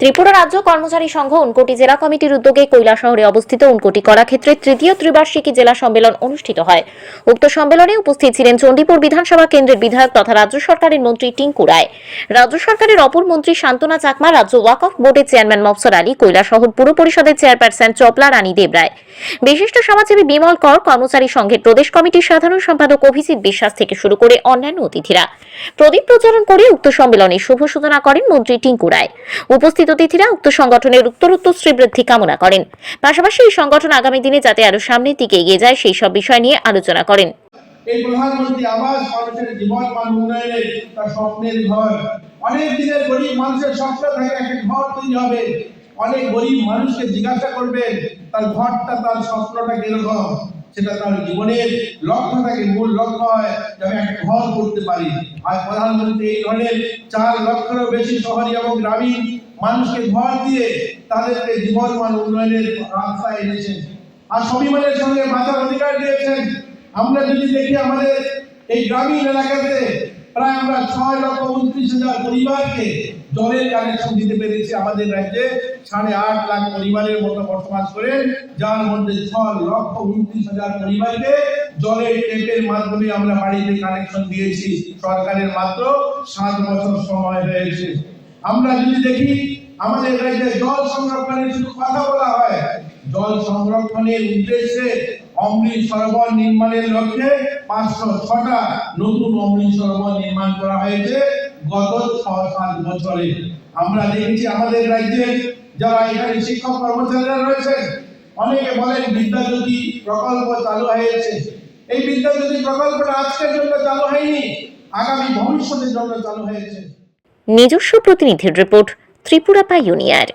ত্রিপুরা রাজ্য কর্মচারী সংঘ উনকোটি জেলা কমিটির উদ্যোগে শহরে অবস্থিত উনকোটি কলাক্ষেত্রে তৃতীয় ত্রিবার্ষিকী জেলা সম্মেলন অনুষ্ঠিত হয়। উক্ত সম্মেলনে উপস্থিত ছিলেন চণ্ডীপুর বিধানসভা কেন্দ্রের বিধায়ক তথা রাজ্য সরকারের মন্ত্রী টিঙ্কু রায়। রাজ্য সরকারের অপর মন্ত্রী শান্তনা চাকমা, রাজ্য ওয়াকফ বোর্ডের চেয়ারম্যান মফসর আলী কৈলাসহর পুর পরিষদের চেয়ারপারসন চপলা রানী দেবরায় বিশিষ্ট সমাজসেবী বিমল কর, কর্মচারী সংঘের প্রদেশ কমিটির সাধারণ সম্পাদক অভিজিৎ বিশ্বাস থেকে শুরু করে অন্যান্য অতিথিরা। প্রদীপ প্রজ্বলন করে উক্ত সম্মেলনে শুভ সূচনা করেন মন্ত্রী টিঙ্কু রায়। উপস্থিত অতিথিরা উক্ত সংগঠনের উত্তরোত্তর শ্রীবৃদ্ধি কামনা করেন। পাশাপাশি এই সংগঠন আগামী দিনে যাতে আরও সামনের দিকে এগিয়ে যায়, সেই সব বিষয় নিয়ে আলোচনা করেন। এই প্রধানমন্ত্রী আবাস জীবন মান উন্নয়নের তার স্বপ্নের ঘর। অনেক দিনের গরিব মানুষের স্বপ্ন থাকে একটা ঘর তৈরি হবে। অনেক গরিব মানুষকে জিজ্ঞাসা তার ঘরটা, তার স্বপ্নটা কীরকম? সেটা তার জীবনের লক্ষ্য থাকে মূল লক্ষ্য হয় যে আমি একটা ঘর করতে পারি। আর প্রধানমন্ত্রী এই ধরনের চার লক্ষেরও বেশি শহরী এবং গ্রামীণ মানুষকে ঘর দিয়ে তাদেরকে জীবন মান উন্নয়নের রাস্তায় এনেছেন। আর স্বাভিমানের সঙ্গে বাঁচার অধিকার দিয়েছেন। আমরা যদি দেখি আমাদের এই গ্রামীণ এলাকাতে প্রায় আমরা ছয় লক্ষ উনত্রিশ হাজার পরিবারকে জলের কানেকশন দিতে পেরেছি। আমাদের রাজ্যে সাড়ে আট লাখ পরিবারের মতো বসবাস করে যার মধ্যে ছয় লক্ষ উনত্রিশ হাজার পরিবারকে জলের টেপের মাধ্যমে আমরা বাড়িতে কানেকশন দিয়েছি। সরকারের মাত্র সাত বছর সময় হয়েছে। আমরা যদি দেখি, আমাদের রাজ্যে জল সংরক্ষণের শুধু কথা বলা হয়, জল সংরক্ষণের উদ্দেশ্যে অমৃত সরোবর নির্মাণের লক্ষ্যে পাঁচশো ছটা নতুন অমৃত সরোবর নির্মাণ করা হয়েছে গত ছ সাত বছরে। আমরা দেখেছি আমাদের রাজ্যে যারা এখানে শিক্ষক কর্মচারীরা রয়েছেন, অনেকে বলেন বিদ্যাজ্যোতি প্রকল্প চালু হয়েছে। এই বিদ্যাজ্যোতি প্রকল্পটা আজকের জন্য চালু হয়নি, আগামী ভবিষ্যতের জন্য চালু হয়েছে। নিজস্ব প্রতিনিধির রিপোর্ট ত্রিপুরা পাইওনিয়ার